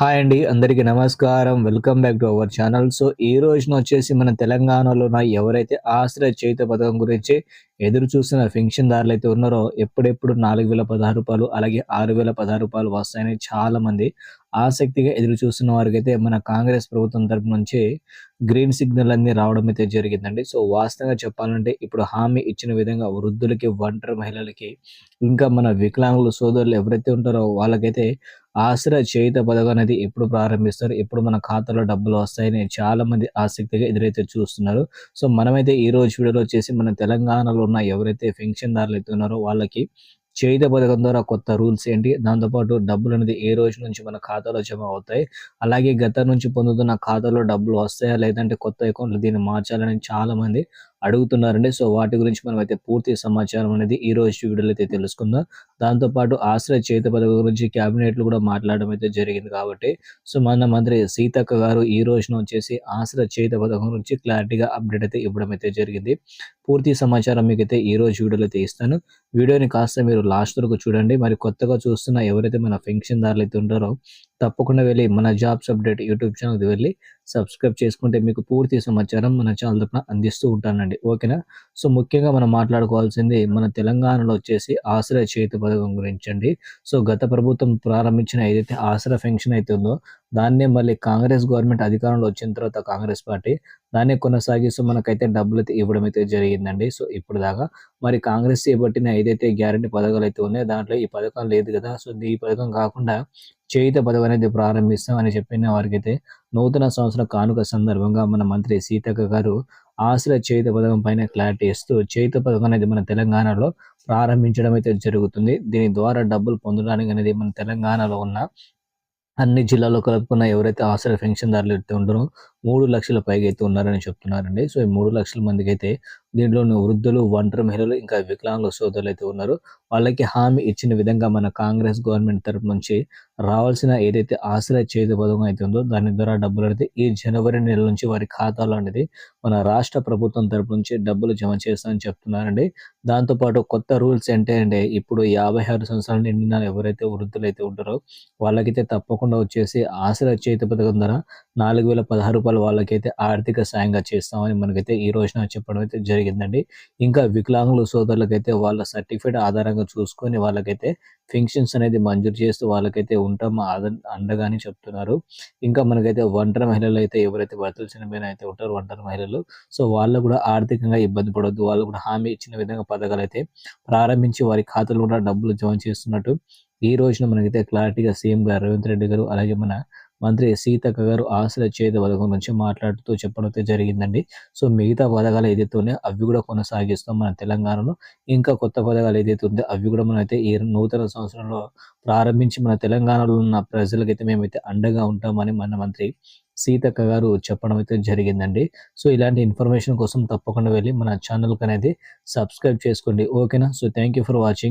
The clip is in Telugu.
హాయ్ అండి అందరికీ నమస్కారం. Welcome back to our channel so ఈ రోజున వచ్చేసి మన తెలంగాణలో ఎవరైతే ఆశ్రయ చేత పథకం గురించి ఎదురు చూస్తున్న పెన్షన్దారులు అయితే ఉన్నారో ఎప్పుడెప్పుడు నాలుగు వేల పదహారు రూపాయలు అలాగే ఆరు వేల పదహారు రూపాయలు వస్తాయని చాలా మంది ఆసక్తిగా ఎదురు చూస్తున్న వారికి అయితే మన కాంగ్రెస్ ప్రభుత్వం తరపు నుంచి గ్రీన్ సిగ్నల్ అన్ని రావడం అయితే జరిగిందండి. సో వాస్తవంగా చెప్పాలంటే ఇప్పుడు హామీ ఇచ్చిన విధంగా వృద్ధులకి ఒంటరి మహిళలకి ఇంకా మన వికలాంగుల సోదరులు ఎవరైతే ఉంటారో వాళ్ళకైతే ఆసరా చేయుత పథకం అనేది ఎప్పుడు ప్రారంభిస్తారు? ఎప్పుడు మన ఖాతాలో డబ్బులు వస్తాయని చాలా మంది ఆసక్తిగా ఎదురైతే చూస్తున్నారు. సో మనమైతే ఈ రోజు వీడియోలో వచ్చేసి మన తెలంగాణలో ఉన్న ఎవరైతే పెన్షన్దారులు అయితే ఉన్నారో వాళ్ళకి చేయుత పథకం ద్వారా కొత్త రూల్స్ ఏంటి? దాంతోపాటు డబ్బులు అనేది ఏ రోజు నుంచి మన ఖాతాలో జమ అవుతాయి? అలాగే గత నుంచి పొందుతున్న ఖాతాలో డబ్బులు వస్తాయా? లేదంటే కొత్త అకౌంట్లు దీన్ని మార్చాలని చాలా మంది అడుగుతున్నారండి. సో వాటి గురించి మనం అయితే పూర్తి సమాచారం అనేది ఈ రోజు వీడియోలో అయితే తెలుసుకుందాం. దాంతోపాటు ఆశ్రయ చేత పథకం గురించి క్యాబినెట్లు కూడా మాట్లాడడం అయితే జరిగింది కాబట్టి. సో మన మంత్రి సీతక్క గారు ఈ రోజున వచ్చేసి ఆశ్రయ చేత పథకం గురించి క్లారిటీగా అప్డేట్ అయితే ఇవ్వడం అయితే జరిగింది. పూర్తి సమాచారం మీకు అయితే ఈ రోజు వీడియోలో అయితే ఇస్తాను. వీడియోని కాస్త మీరు లాస్ట్ వరకు చూడండి. మరి కొత్తగా చూస్తున్న ఎవరైతే మన పెన్షన్దారులు అయితే ఉంటారో తప్పకుండా వెళ్ళి మన జాబ్స్ అప్డేట్ యూట్యూబ్ ఛానల్కి వెళ్ళి సబ్స్క్రైబ్ చేసుకుంటే మీకు పూర్తి సమాచారం మన ఛానల్ తరఫున అందిస్తూ ఉంటానండి. ఓకేనా? సో ముఖ్యంగా మనం మాట్లాడుకోవాల్సింది మన తెలంగాణలో వచ్చేసి ఆశ్రయ చేతి పథకం గురించి అండి. సో గత ప్రభుత్వం ప్రారంభించిన ఏదైతే ఆసరా ఫెన్షన్ అయితే ఉందో దాన్నే మళ్ళీ కాంగ్రెస్ గవర్నమెంట్ అధికారంలో వచ్చిన తర్వాత కాంగ్రెస్ పార్టీ దాన్ని కొనసాగిస్తూ మనకైతే డబ్బులు అయితే ఇవ్వడం అయితే జరిగిందండి. సో ఇప్పుడు దాకా మరి కాంగ్రెస్ చేపట్టిన ఏదైతే గ్యారంటీ పథకాలు అయితే ఉన్నాయో దాంట్లో ఈ పథకం లేదు కదా. సో ఈ పథకం కాకుండా చేయుత పదవి అనేది ప్రారంభిస్తామని చెప్పిన వారికైతే నూతన సంవత్సర కానుక సందర్భంగా మన మంత్రి సీతక్క గారు ఆశ్రయ చేయుత పథకం పైన క్లారిటీ ఇస్తూ చేయుత పథకం అనేది మన తెలంగాణలో ప్రారంభించడం అయితే జరుగుతుంది. దీని ద్వారా డబ్బులు పొందడానికి అనేది మన తెలంగాణలో ఉన్న అన్ని జిల్లాలో కలుపుకున్న ఎవరైతే ఆశ్రయ పెన్షన్దారులు అయితే ఉంటారో మూడు లక్షల పైగా అయితే ఉన్నారని చెప్తున్నారండి. సో ఈ మూడు లక్షల మందికి అయితే దీంట్లో వృద్ధులు ఒంటరి మహిళలు ఇంకా వికలాంగుల సోదరులు అయితే ఉన్నారు. వాళ్ళకి హామీ ఇచ్చిన విధంగా మన కాంగ్రెస్ గవర్నమెంట్ తరపు నుంచి రావాల్సిన ఏదైతే ఆశ్రయ చేతి పథకం అయితే ఉందో దాని ద్వారా డబ్బులు అయితే ఈ జనవరి నెల నుంచి వారి ఖాతాలో అనేది మన రాష్ట్ర ప్రభుత్వం తరపు నుంచి డబ్బులు జమ చేస్తామని చెప్తున్నారండి. దాంతోపాటు కొత్త రూల్స్ ఏంటంటే అంటే ఇప్పుడు యాభై ఆరు సంవత్సరాలు నిండిన ఎవరైతే వృద్ధులు అయితే ఉంటారో వాళ్ళకైతే తప్పకుండా వచ్చేసి ఆశ్రయ చేతి పథకం ద్వారా నాలుగు వేల పదహారు రూపాయలు వాళ్ళకైతే ఆర్థిక సాయంగా చేస్తామని మనకైతే ఈ రోజున చెప్పడం అయితే జరిగిందండి. ఇంకా వికలాంగుల సోదరులకైతే వాళ్ళ సర్టిఫికేట్ ఆధారంగా చూసుకొని వాళ్ళకైతే ఫింక్షన్స్ అనేది మంజూరు చేస్తూ వాళ్ళకైతే ఉంటాం అండగాని చెప్తున్నారు. ఇంకా మనకైతే ఒంటరి మహిళలు అయితే ఎవరైతే భర్తలు చనిపోయిన అయితే ఉంటారు ఒంటరి మహిళలు సో వాళ్ళు కూడా ఆర్థికంగా ఇబ్బంది పడవద్దు వాళ్ళు కూడా హామీ ఇచ్చిన విధంగా పథకాలు అయితే ప్రారంభించి వారి ఖాతాలో కూడా డబ్బులు జమ చేస్తున్నట్టు ఈ రోజున మనకైతే క్లారిటీగా సీఎం గారు రేవంత్ రెడ్డి గారు అలాగే మన మంత్రి సీతక్క గారు ఆశల చేత పథకం గురించి మాట్లాడుతూ చెప్పడం జరిగిందండి. సో మిగతా పథకాలు ఏదైతే ఉన్నాయో అవి కూడా కొనసాగిస్తాం మన తెలంగాణలో. ఇంకా కొత్త పథకాలు ఏదైతే ఉందో అవి కూడా మనం అయితే ఈ నూతన సంవత్సరంలో ప్రారంభించి మన తెలంగాణలో ఉన్న ప్రజలకైతే మేమైతే అండగా ఉంటామని మన మంత్రి సీతక్క గారు చెప్పడం అయితే జరిగిందండి. సో ఇలాంటి ఇన్ఫర్మేషన్ కోసం తప్పకుండా వెళ్ళి మన ఛానల్కి అనేది సబ్స్క్రైబ్ చేసుకోండి. ఓకేనా? So thank for watching.